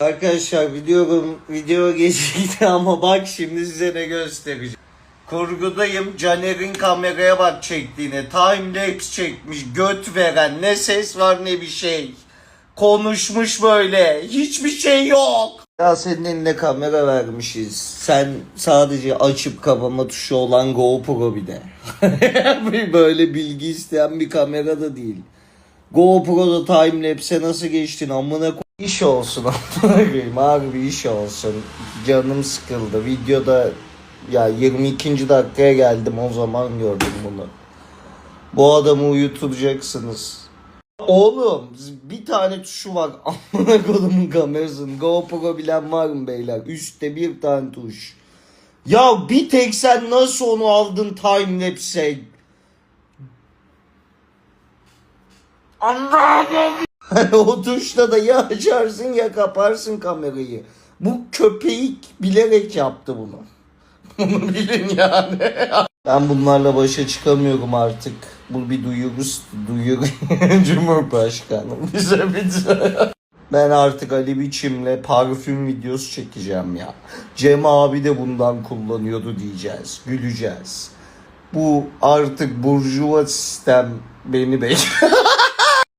Arkadaşlar biliyorum video gecikti ama bak şimdi size ne göstereceğim. Kurgudayım. Caner'in kameraya bak çektiğine. Timelapse çekmiş. Göt veren. Ne ses var ne bir şey. Konuşmuş böyle. Hiçbir şey yok. Ya senin eline kamera vermişiz. Sen sadece açıp kapama tuşu olan GoPro bir de. böyle bilgi isteyen bir kamera da değil. GoPro'da timelapse'e nasıl geçtin amına İş olsun koyayım harbi iş olsun. Canım sıkıldı. Videoda ya 22. dakikaya geldim o zaman gördüm bunu. Bu adamı uyutacaksınız. Oğlum bir tane tuşu var amına kodumun kamerasının. GoPro bilen var mı beyler? Üstte bir tane tuş. Ya bir tek sen nasıl onu aldın timelapse'e? Allah'ım. O tuşla da ya açarsın ya kaparsın kamerayı. Bu köpek bilerek yaptı bunu. Bunu bilin yani. ben bunlarla başa çıkamıyorum artık. Bu bir duyuru, duyuru Cumhurbaşkanım bize bize. Ben artık Ali Biçim'le parfüm videosu çekeceğim ya. Cem abi de bundan kullanıyordu diyeceğiz. Güleceğiz. Bu artık burjuva sistem beni bekliyor.